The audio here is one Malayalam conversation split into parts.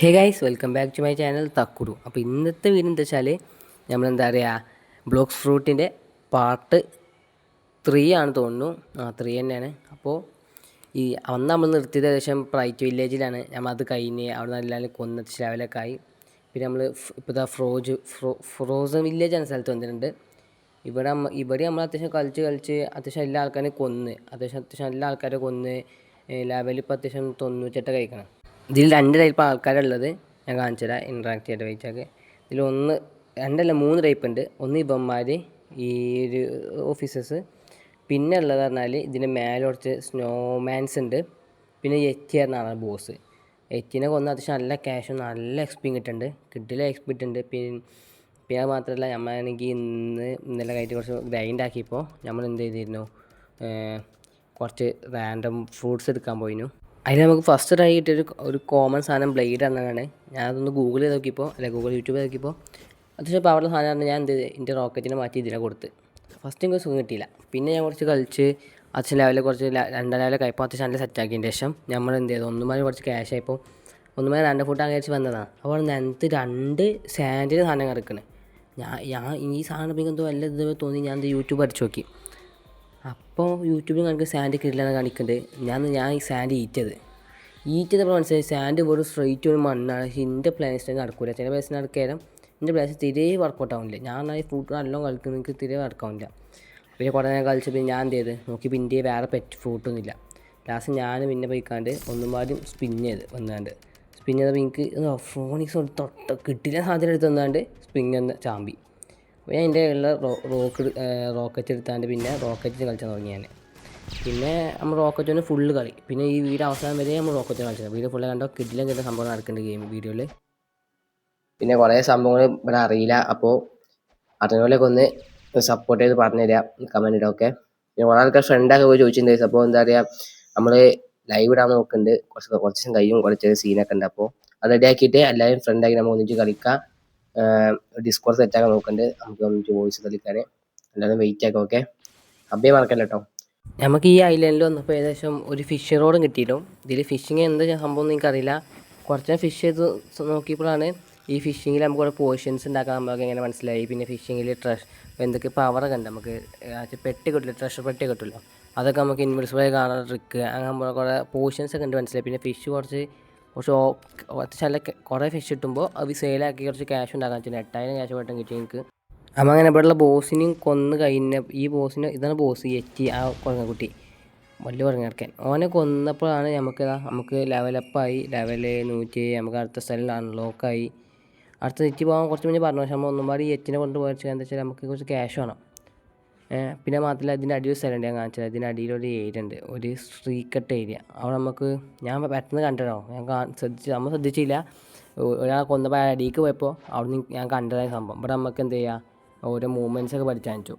Hey guys welcome back to my channel Thakkudu അപ്പോൾ ഇന്നത്തെ വീഡിയോ എന്താ വെച്ചാൽ നമ്മളെന്താ പറയുക ബ്ലോക്സ് ഫ്രൂട്ടിന്റെ പാർട്ട് ത്രീ ആണ് തോന്നുന്നു. ആ ത്രീ തന്നെയാണ്. അപ്പോൾ ഈ അന്ന് നമ്മൾ നിർത്തിയത് ഏകദേശം പ്രൈറ്റ് വില്ലേജിലാണ് നമ്മൾ അത് കഴിഞ്ഞ് അവിടെ നിന്ന് എല്ലാവരും കൊന്നെത്തിച്ച് ലെവലൊക്കെ ആയി. പിന്നെ നമ്മൾ ഇപ്പോൾ ഇതാ ഫ്രോജ് ഫ്രോ ഫ്രോസൺ വില്ലേജ് ആണ് സ്ഥലത്ത് വന്നിട്ടുണ്ട്. ഇവിടെ ഇവിടെ നമ്മൾ അത്യാവശ്യം കളിച്ച് കളിച്ച് അത്യാവശ്യം എല്ലാ ആൾക്കാരെയും കൊന്ന് അത്യാവശ്യം അത്യാവശ്യം എല്ലാ ആൾക്കാരെ കൊന്ന് ലെവൽ ഇപ്പോൾ അത്യാവശ്യം തൊണ്ണൂറ്റെട്ട് കഴിക്കണം. ഇതിൽ രണ്ട് ടൈപ്പ് ആൾക്കാരുള്ളത് ഞാൻ കാണിച്ചു തരാം. ഇൻട്രാക്ട് ചെയ്യാൻ വെച്ചാൽ ഇതിലൊന്ന് രണ്ടല്ല മൂന്ന് ടൈപ്പ് ഉണ്ട്. ഒന്ന് ഇവന്മാർ ഈ ഒരു ഓഫീസേഴ്സ് പിന്നെ ഉള്ളത് പറഞ്ഞാൽ ഇതിന്റെ മേലെ കുറച്ച് സ്നോമാൻസ് ഉണ്ട്. പിന്നെ എത്തി എന്നാണ് ബോസ് എറ്റിനെ കൊന്ന് അത്യാവശ്യം നല്ല ക്യാഷും നല്ല എക്സ്പി കിട്ടുന്നുണ്ട് കിട്ടില്ല എക്സ്പി ഉണ്ട് പിന്നെ പിന്നെ മാത്രമല്ല നമ്മളാണെങ്കിൽ ഇന്ന് ഇന്നലെ കഴിഞ്ഞ് കുറച്ച് ഗ്രൈൻഡ് ആക്കിയപ്പോൾ നമ്മൾ എന്ത് ചെയ്തിരുന്നു കുറച്ച് റാൻഡം ഫ്രൂട്ട്സ് എടുക്കാൻ പോയിരുന്നു അതിൽ നമുക്ക് ഫസ്റ്റ് ട്രൈ കിട്ടിയൊരു ഒരു കോമൺ സാധനം ബ്ലേഡ് എന്നതാണ്. ഞാൻ അതൊന്ന് ഗൂഗിൾ ചെയ്ത് നോക്കിയപ്പോൾ അല്ല ഗൂഗിൾ യൂട്യൂബ് നോക്കിയപ്പോൾ അത്യാവശ്യം പവറുള്ള സാധനമാണ് ഞാൻ എന്ത് എന്റെ റോക്കറ്റിനെ മാറ്റി ഇതിനെ കൊടുത്ത്. ഫസ്റ്റ് എനിക്ക് സുഖം കിട്ടിയില്ല. പിന്നെ ഞാൻ കുറച്ച് കളിച്ച് അച്ഛൻ ലെവലിൽ കുറച്ച് രണ്ടാം ലെവലൊക്കെ ആയപ്പോൾ അത്യാവശ്യം നല്ല സെറ്റാക്കിയതിന് ശേഷം നമ്മൾ എന്ത് ചെയ്തു? ഒന്നുമായി കുറച്ച് ക്യാഷ് ആയപ്പോൾ ഒന്നുമായി രണ്ട് ഫുട്ട് അങ്ങനെ വന്നതാണ് അപ്പോൾ നെനത്ത് രണ്ട് സാൻഡിന്റെ സാധനം കിടക്കണേ. ഞാൻ ഞാൻ ഈ സാധനം എന്തോ വല്ല ഇത് തോന്നി. ഞാൻ യൂട്യൂബ് അടിച്ചു നോക്കി. അപ്പോൾ യൂട്യൂബിൽ കണക്ക് സാൻഡ് കിട്ടില്ലെന്ന് കാണിക്കുന്നുണ്ട് ഞാൻ ഞാൻ ഈ സാൻഡ് ഈറ്റത്. ഈറ്റത് അപ്പോൾ മനസ്സിലായി. സാൻഡ് വെറും സ്ട്രെയിറ്റ് ഒരു മണ്ണാണ്. എന്റെ പ്ലേസിൽ നടക്കില്ല ചില പ്ലേസിൽ നടക്കാനും എന്റെ പ്ലേസ് തിരെ വർക്കൗട്ട് ആവുന്നില്ല ഞാൻ ഈ ഫുഡ് നല്ലോണം കളിക്കുന്നു എനിക്ക് തിരെ വർക്കാവില്ല പിന്നെ കുറേ നേരം കളിച്ചപ്പോൾ ഞാൻ എന്ത് ചെയ്ത് നോക്കി പിന്നെ വേറെ പെറ്റ് ഫ്രൂട്ടൊന്നുമില്ല ലാസ്റ്റ് ഞാൻ പിന്നെ പോയിക്കാണ്ട് ഒന്നും ആദ്യം സ്പിൻ ചെയ്ത് വന്നാണ്ട്. സ്പിൻ ചെയ്തപ്പോൾ എനിക്ക് ഫോണിക്സ് തൊട്ട് കിട്ടില്ല സാധനം എടുത്ത് വന്നാണ്ട് സ്പിങ് ചാമ്പി. ഞാൻ എന്റെ ഉള്ള റോക്ക് റോക്കറ്റ് എടുത്താണ്ട് പിന്നെ റോക്കറ്റ് കളിച്ചാൽ തുടങ്ങി ഞാൻ. പിന്നെ നമ്മൾ റോക്കറ്റ് തന്നെ ഫുള്ള് കളി. പിന്നെ ഈ വീഡിയോ അവസാനം വരെ നമ്മൾ റോക്കറ്റ് കളിച്ചത് വീഡിയോ ഫുള്ള് കണ്ടോ? കിഡിലും കിട്ടുന്ന സംഭവം നടക്കുന്നുണ്ട് ഗെയിം വീഡിയോയിൽ. പിന്നെ കുറേ സംഭവങ്ങൾ ഇവിടെ അറിയില്ല. അപ്പോൾ അറിഞ്ഞോലൊക്കെ ഒന്ന് സപ്പോർട്ട് ചെയ്ത് പറഞ്ഞു തരാം. കമന്റിലൊക്കെ പിന്നെ കുറേ ആൾക്കാർ ഫ്രണ്ടൊക്കെ പോയി ചോദിച്ചിട്ടുണ്ട്. അപ്പോൾ എന്താ പറയുക നമ്മൾ ലൈവ് ഇടാൻ നോക്കുന്നുണ്ട്. കുറച്ച് കുറച്ച് കഴിയും. കുറച്ച് സീനൊക്കെ ഉണ്ട്. അപ്പോൾ അത് റെഡി ആക്കിയിട്ട് എല്ലാവരും ഫ്രണ്ടാക്കി നമ്മൾ ഒന്നിച്ച് കളിക്കാം. ഡിസ്കോഡ് സെറ്റ് ആക്കാൻ നോക്കുന്നുണ്ട് നമുക്ക് ഒന്ന് വോയിസ് കളിക്കാൻ എല്ലാവരും വെയിറ്റ് ആക്കാം ഓക്കെ അബ്ബേ മറക്കല്ല കേട്ടോ. നമുക്ക് ഈ ഐലൻഡിൽ വന്നപ്പോൾ ഏകദേശം ഒരു ഫിഷ് റോഡും കിട്ടിയിരുന്നു ഇതിൽ ഫിഷിങ് എന്ത് സംഭവം എന്ന് എനിക്കറിയില്ല. കുറച്ച് ഫിഷ് ചെയ്ത് നോക്കിയപ്പോഴാണ് ഈ ഫിഷിങ്ങിൽ നമുക്ക് കുറേ പോർഷൻസ് ഉണ്ടാക്കാൻ നമുക്ക് എങ്ങനെ മനസ്സിലായി. പിന്നെ ഫിഷിങ്ങിൽ ട്രഷ് എന്തൊക്കെ പവറൊക്കെ ഉണ്ട്? നമുക്ക് പെട്ടി കിട്ടില്ല? ട്രഷർ പെട്ടി കിട്ടില്ല? അതൊക്കെ നമുക്ക് ഇൻവെസിബിൾ കാണാൻ ട്രിക്ക് അങ്ങനെ കുറേ പോർഷൻസ് ഒക്കെ ഉണ്ട് മനസ്സിലായി. പിന്നെ ഫിഷ് കുറച്ച് കുറച്ച് അത്യാവശ്യം കുറേ ഫിഷ് കിട്ടുമ്പോൾ അത് സെയിലാക്കി കുറച്ച് ക്യാഷ് ഉണ്ടാക്കാൻ വെച്ചാൽ എട്ടായിരം ക്യാഷ് പെട്ടെന്ന് കിട്ടി എനിക്ക്. അപ്പം അങ്ങനെ ഇവിടെയുള്ള ബോസിനെയും കൊന്ന് കഴിഞ്ഞ ഈ ബോസിന് ഇതാണ് ബോസ് എറ്റി ആ കുട്ടി വലിയ പറഞ്ഞിറക്കാൻ ഓനെ കൊന്നപ്പോഴാണ് നമുക്ക് നമുക്ക് ലെവലപ്പായി ലെവൽ നൂറ്റി നമുക്ക് അടുത്ത സ്ഥലം അൺലോക്കായി അടുത്ത എറ്റി പോകാൻ കുറച്ച് മുന്നേ പറഞ്ഞു പക്ഷെ നമ്മൾ ഒന്നും പാടി കൊണ്ട് പോയി എന്താ വെച്ചാൽ നമുക്ക് കുറച്ച് ക്യാഷ് വേണം. പിന്നെ മാത്രമല്ല ഇതിന്റെ അടിയിൽ സ്ഥലമുണ്ട് ഞാൻ കാണിച്ചത് ഇതിന്റെ അടിയിൽ ഒരു ഏരിയ ഉണ്ട്. ഒരു സ്ട്രീക്കട്ട് ഏരിയ. അവിടെ നമുക്ക് ഞാൻ പെട്ടെന്ന് കണ്ടോ ഞാൻ ശ്രദ്ധിച്ച് നമ്മൾ ശ്രദ്ധിച്ചില്ല. ഒരാൾ കൊന്നപ്പോൾ അടിയിലേക്ക് പോയപ്പോൾ അവിടെ നിന്ന് ഞാൻ കണ്ടതായ സംഭവം. ഇവിടെ നമുക്ക് എന്ത് ചെയ്യുക ഓരോ മൂവ്മെന്റ്സ് ഒക്കെ പഠിച്ചു കാണിച്ചു.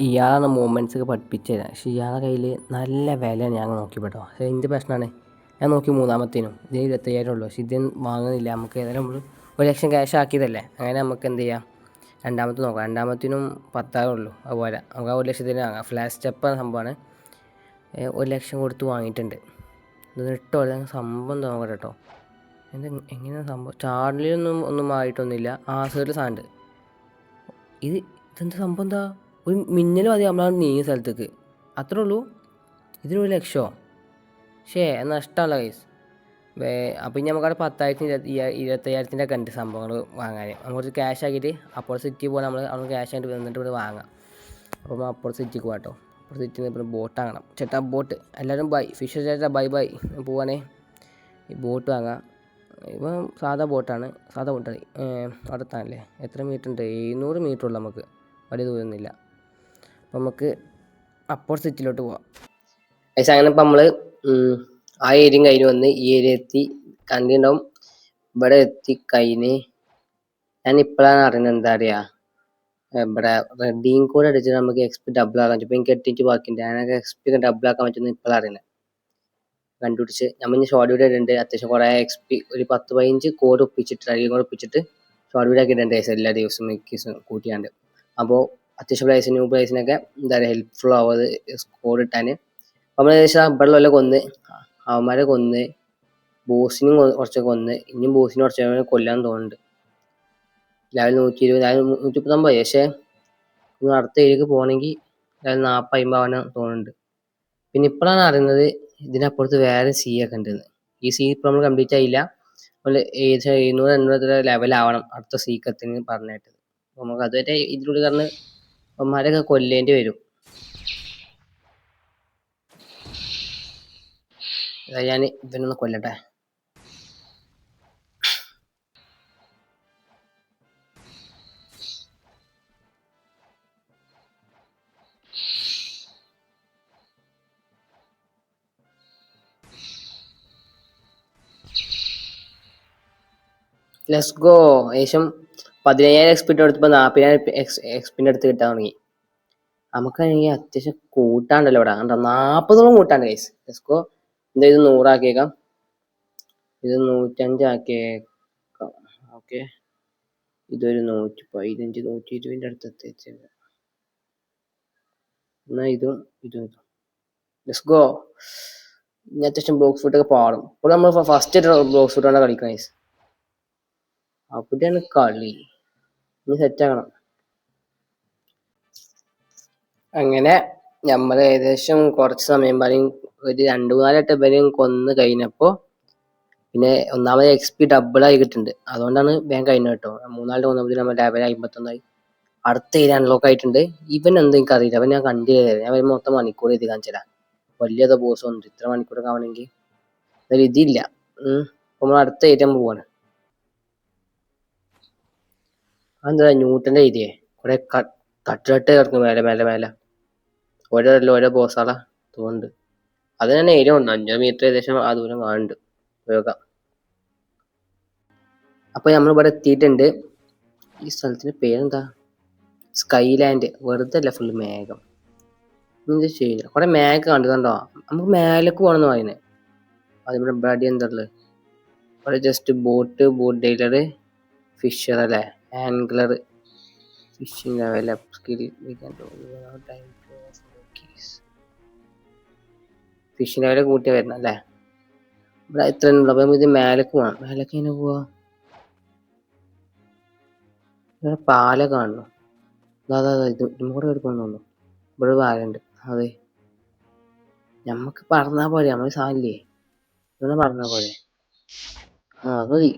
ഇയാളാണ് മൂവ്മെന്റ്സ് ഒക്കെ പഠിപ്പിച്ചത് പക്ഷേ ഇയാളുടെ കയ്യിൽ നല്ല വിലയാണ് ഞാൻ നോക്കിപ്പെട്ടോ പക്ഷേ എന്റെ പ്രശ്നമാണ്? ഞാൻ നോക്കി മൂന്നാമത്തേനും. ഇതിന് ഇരുപത്തയ്യായിരം ഉള്ളൂ. പക്ഷേ ഇതിന് വാങ്ങുന്നില്ല. നമുക്ക് ഏതായാലും ഒരു ലക്ഷം ക്യാഷ് ആക്കിയതല്ലേ? അങ്ങനെ നമുക്ക് എന്ത് ചെയ്യാം? രണ്ടാമത്തെ നോക്കാം. രണ്ടാമത്തിനും പത്താകെ ഉള്ളൂ അതുപോലെ നമുക്ക് ആ ഒരു ലക്ഷത്തിന് വാങ്ങാം. ഫ്ലാഷ് സ്റ്റെപ്പ് എന്ന സംഭവമാണ്. ഒരു ലക്ഷം കൊടുത്ത് വാങ്ങിയിട്ടുണ്ട്. ഇത് ഇട്ടോ സംഭവം നോക്കട്ടെ കേട്ടോ എന്ത് എങ്ങനെയാണ് സംഭവം? ചാർലിലൊന്നും ഒന്നും ആയിട്ടൊന്നുമില്ല ആ സൈഡിൽ സാധനം ഇത് ഇതെന്താ സംഭവം എന്താ? ഒരു മിന്നൽ മതി നമ്മളാണ് നീങ്ങിയ സ്ഥലത്തേക്ക്. അത്രേ ഉള്ളൂ? ഇതിനൊരു ലക്ഷമോ ഷേ നഷ്ടമല്ല കൈസ് അപ്പം ഇനി നമുക്കവിടെ പത്തായിരത്തി ഇരുപത്തയ്യായിരത്തിന്റെ ഒക്കെ ഉണ്ട് സംഭവങ്ങൾ വാങ്ങാൻ നമുക്ക് കുറച്ച് ക്യാഷ് ആക്കിയിട്ട് അപ്പോൾ സിറ്റി പോകാൻ നമ്മൾ അവിടെ ക്യാഷ് ആയിട്ട് വന്നിട്ട് ഇവിടെ വാങ്ങാം. നമ്മൾ അപ്പോൾ സിറ്റിക്ക് പോകാം അപ്പോൾ സിറ്റിന്ന് നിന്ന് ബോട്ട് വാങ്ങണം ചേട്ടാ ബോട്ട് എല്ലാവരും ബൈ ഫിഷർ ചേട്ടാ ബൈ ബൈ പോവാനേ ഈ ബോട്ട് വാങ്ങാം. ഇപ്പം സാധാ ബോട്ടാണ് സാധാ ബോട്ടാണ് അവിടെ എത്താനല്ലേ? എത്ര മീറ്റർ ഉണ്ട്? എഴുന്നൂറ് മീറ്റർ ഉള്ളൂ നമുക്ക്. വലിയ ദൂരമൊന്നുമില്ല. അപ്പം നമുക്ക് അപ്പോൾ സിറ്റിയിലോട്ട് പോവാം. അങ്ങനെ ഇപ്പം നമ്മൾ ആ ഏരിയയും കഴിഞ്ഞ് വന്ന് ഈ ഏരിയ എത്തി. കണ്ടിട്ടുണ്ടാവും ഇവിടെ എത്തി കഴിഞ്ഞ്. ഞാൻ ഇപ്പോഴാണ് അറിയുന്നത് എന്താ അറിയാ ഇവിടെ റെഡിയും കൂടെ അടിച്ചിട്ട് നമുക്ക് എക്സ്പി ഡബിൾ ആക്കാൻ പറ്റും. എനിക്ക് എട്ടിഞ്ച് ബാക്കിയുണ്ട്. ഞാനൊക്കെ എക്സ്പി ഡബിൾ ആക്കാൻ പറ്റുന്ന ഇപ്പോഴാണ് അറിയുന്നത് കണ്ടുപിടിച്ച്. നമ്മൾ ഷോർട്ട് വീഡിയോ ഇടുന്നുണ്ട് അത്യാവശ്യം കുറേ എക്സ്പി ഒരു പത്ത് പതിനഞ്ച് കോഡ് ഒപ്പിച്ചിട്ട് അരി കോഡ് ഒപ്പിച്ചിട്ട് ഷോർട്ട് വീഡിയോ ഒക്കെ ഇടേണ്ട എല്ലാ ദിവസവും മിക്കീസും കൂട്ടിയാണ്ട്. അപ്പോൾ അത്യാവശ്യം പ്ലേസ് ന്യൂ പ്ലേസിനൊക്കെ എന്താ പറയുക ഹെൽപ്ഫുൾ ആവുന്നത് കോഡ് ഇട്ടാൻ നമ്മൾ ഏകദേശം ഇവിടെ വല്ല കൊന്ന് അവന്മാരെ കൊന്ന് ബോസിനും കൊ- കുറച്ചൊക്കെ കൊന്ന് ഇനിയും ബോസിനെ കുറച്ച് കൊല്ലാൻ തോന്നുന്നുണ്ട്. ലെവൽ നൂറ്റി ഇരുപത് ലെവൽ നൂറ്റി മുപ്പത്തൊമ്പത് പക്ഷേ അടുത്ത ഏരിയക്ക് പോകണമെങ്കിൽ ലെവൽ നാൽപ്പത് അമ്പതാണ് തോന്നുന്നുണ്ട്. പിന്നെ ഇപ്പോഴാണ് അറിയുന്നത് ഇതിനപ്പുറത്ത് വേറെ സി ഒക്കെ ഉണ്ടെന്ന് ഈ സി ഇപ്പോൾ നമ്മൾ കംപ്ലീറ്റ് ആയില്ല. ഏകദേശം എഴുന്നൂറ് എണ്ണൂറ് ലെവൽ ആവണം അടുത്ത സീക്കത്തിന് പറഞ്ഞിട്ട്. നമുക്ക് അതുവരെ ഇതിലൂടെ കാരണം അവന്മാരൊക്കെ കൊല്ലേണ്ടി വരും. ഞാൻ ഇവനൊന്ന് കൊല്ലട്ടെ. ലെറ്റ്സ് ഗോ ഏകദേശം പതിനയ്യായിരം എക്സ്പിന്റെ എടുത്തപ്പോൾ നാൽപ്പതിനായിരം എക്സ് എക്സ്പിന്റെ അടുത്ത് കിട്ടാൻ തുടങ്ങി. നമുക്കാണെങ്കിൽ അത്യാവശ്യം കൂട്ടാണ്ടല്ലോ ഇവിടെ. കണ്ടോ? നാൽപ്പതോളം കൂട്ടാണ്ട് ഗൈസ് ലെറ്റ്സ് ഗോ എന്താ ഇത് നൂറാക്കിയേക്കാം. ഇത് നൂറ്റഞ്ചാക്കിയേക്കാം. ഓക്കെ. ഇതൊരു നൂറ്റി പതിനഞ്ച് നൂറ്റി ഇരുപതിന്റെ അടുത്ത് എത്തിച്ചത് എന്നാ ഇതും ഇതും ഇതും. ലെറ്റ്സ് ഗോ ഇനി അത്യാവശ്യം ബ്ലോക്ക് ഫുട്ടൊക്കെ പാടും. ഇപ്പോൾ നമ്മൾ ഫസ്റ്റ് ബ്ലോക്ക് ഫുട്ടാണ് കളിക്കണേ അവിടെയാണ് കളി. ഇനി സെറ്റ് ആക്കണം. അങ്ങനെ. നമ്മൾ ഏകദേശം കുറച്ച് സമയം പറയും ഒരു രണ്ട് മൂന്നാലെട്ട് പേരെയും കൊന്ന് കഴിഞ്ഞപ്പോ പിന്നെ ഒന്നാമത് എക്സ് പി ഡബിൾ ആയി കിട്ടുന്നുണ്ട് അതുകൊണ്ടാണ് വേഗം കഴിഞ്ഞത് കേട്ടോ. മൂന്നാളുടെ വന്നപ്പോൾ നമ്മൾ ലെവൽ അമ്പത്തൊന്നായി അടുത്ത ഏരിയ അൺലോക്ക് ആയിട്ടുണ്ട്. ഇവൻ എന്ത് എനിക്ക് അറിയില്ല. അവൻ ഞാൻ കണ്ടില്ല. ഞാൻ വരുമ്പോൾ മൊത്തം മണിക്കൂർ എഴുതി കാണിച്ചതാ. വലിയതോ ബോസ് ഉണ്ട് ഇത്ര മണിക്കൂർ ആവണമെങ്കിൽ എന്നാലും ഇതില്ല. നമ്മൾ അടുത്ത ഏരിയ പോവാണ്. അതെന്താ ന്യൂട്ടന്റെ ഏരിയ? കുറെ കട്ടിട്ട് കിടക്കും മേലെ മേലെ മേലെ. ഓരോ ഓരോ ബോസാളാ തോന്നുന്നുണ്ട്. അത് തന്നെ ഏരിയ ഉണ്ട് അഞ്ചോ മീറ്റർ ഏകദേശം ആ ദൂരം കാണുന്നുണ്ട്. വേഗം അപ്പൊ നമ്മൾ ഇവിടെ എത്തിയിട്ടുണ്ട്. ഈ സ്ഥലത്തിന്റെ പേരെന്താ? സ്കൈലാൻഡ് വെറുതെ അല്ല ഫുള്ള് മേഘം എന്ത് ചെയ്യില്ല. കുറെ മേഘം കണ്ടു കണ്ടോ? നമുക്ക് മേലേക്ക് പോകണമെന്ന് പറയുന്നത് അതിവിടെ ബ്രാഡി എന്താ ഉള്ളത് ഇവിടെ ജസ്റ്റ് ബോട്ട് ബോട്ട് ഡെയിലർ ഫിഷർ അല്ലേ? Angler fishing level up skill time fishing അവരെ കൂട്ടിയാ വരുന്നത് അല്ലേ ഇവിടെ ഇത്ര ഇത് മേലേക്ക് പോകണം മേലേക്ക് എങ്ങനെ പോവാ. ഇവിടെ പാല കാണണം. അതാ ഇത് കൂടെ തോന്നുന്നു. ഇവിടെ പാലുണ്ട് അതെ. നമ്മക്ക് പറഞ്ഞാ പോലെ നമ്മൾ സാധനല്ലേ ഇവിടെ പറഞ്ഞാ പോലെ അത് മതി.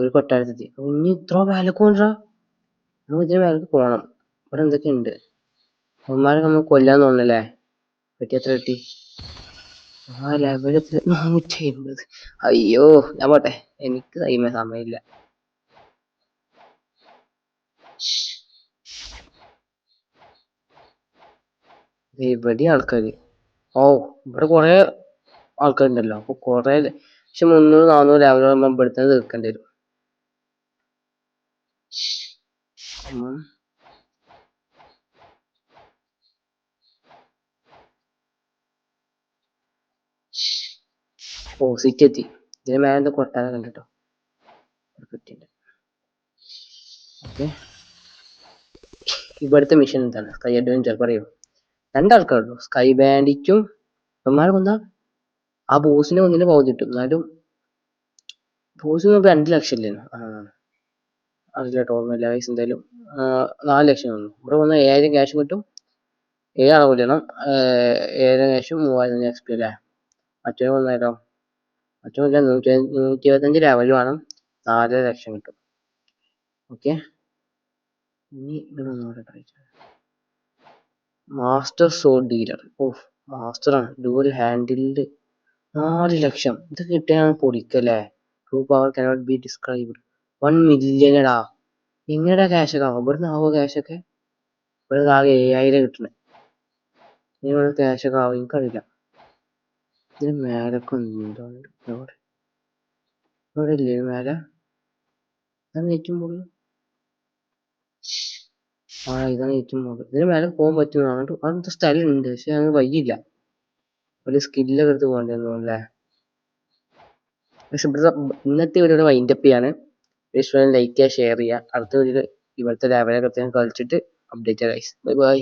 ഒരു കൊട്ടാരത്തെത്തി ഇനി ഇത്ര മേലേക്ക് കൊണ്ടാ നമുക്ക് ഇതിന് മേലേക്ക് പോണം. ഇവിടെ എന്തൊക്കെയുണ്ട് അവന്മാരെ നമ്മൾ കൊല്ലാൻ തോന്നല്ലേ പറ്റി എത്ര കിട്ടി? ആ ലെവൽ നൂറ്റി അമ്പത് അയ്യോ ഞാൻ പോട്ടെ. എനിക്ക് കഴിയുമ്പോ സമയമില്ല. ഇവിടെ ആൾക്കാര്. ഓ ഇവിടെ കൊറേ ആൾക്കാരുണ്ടല്ലോ. അപ്പൊ കൊറേ പക്ഷെ മുന്നൂറ് നാന്നൂറ് ലെവൽ നമ്മൾ ഇവിടുത്തെ തീർക്കേണ്ടി വരും. ഉം. ഓ സിറ്റി എത്തി ഇതിന് മേലെ കൊട്ടാരം കണ്ടിട്ടോ കിട്ടിയിട്ടുണ്ട് ഇവിടുത്തെ മിഷൻ എന്താണ്? സ്കൈ അഡ്വഞ്ചർ പറയൂ. രണ്ടാൾക്കാരുള്ളൂ സ്കൈ ബാൻഡിറ്റും ഇവന്മാരെ കൊന്നാൽ ആ ബോസിനെ ഒന്നിനെ പോകുന്നിട്ടും എന്നാലും ബോസിന് രണ്ട് ലക്ഷം ഇല്ലേനു ആ. കേട്ടോ ഓർമ്മയില്ല ഗൈസ് എന്തായാലും നാല് ലക്ഷം വന്നു. ഇവിടെ വന്ന ഏഴായിരം ക്യാഷ് കിട്ടും. ഏഴ് അളവ് ഇടണം ഏഴായിരം ക്യാഷും മൂവായിരം എക്സ് പി അല്ലേ? മറ്റേ വന്നേരോ മറ്റേ വല്ല നൂറ്റി നൂറ്റി ഇരുപത്തഞ്ച് ലെവൽ വേണം നാല് ലക്ഷം കിട്ടും. ഓക്കെ ഇനി ഇവിടെ ഒന്നുകൂടെ ചെയ്യാം. മാസ്റ്റർ സോൾ ഡീലർ ഓ മാസ്റ്ററാണ് ഡുവൽ ഹാൻഡിൽഡ് നാല് ലക്ഷം. ഇത് കിട്ടിയാണ് പൊടിക്കല്ലേ true power cannot be described one മില്യണടാ എങ്ങനെയാ ആവും ഇവിടുന്ന് ആവോ cash ഒക്കെ? ഇവിടെ ആകെ ഏഴായിരം കിട്ടണേ. ഇനി cash ഒക്കെ ആവും? എനിക്കറിയില്ല. ഇതിന് മേലൊക്കെ എന്താണ് ഇവിടെ ഇവിടെ ഇല്ലേ മേലെ? ഇതാണ് ഏറ്റവും കൂടുതൽ. ആ ഇതാണ് ഏറ്റവും കൂടുതൽ. ഇതിന് മേലെ പോകാൻ പറ്റുന്നതാണ്. അങ്ങനത്തെ സ്ഥലം ഉണ്ട്. പക്ഷെ അത് വയ്യില്ല ഒരു സ്കില്ലൊക്കെ എടുത്ത് പോകേണ്ടി വന്നു അല്ലേ പക്ഷെ ഇന്നത്തെ വീഡിയോ വൈൻഡപ്പ് ചെയ്യാണ്. ഇഷ്ടം ലൈക്ക് ചെയ്യുക ഷെയർ ചെയ്യുക. അടുത്ത വീഡിയോ ഇവിടുത്തെ രാവിലെ കൃത്യം കളിച്ചിട്ട് അപ്ഡേറ്റ് ചെയ്യാം ബൈ ബൈ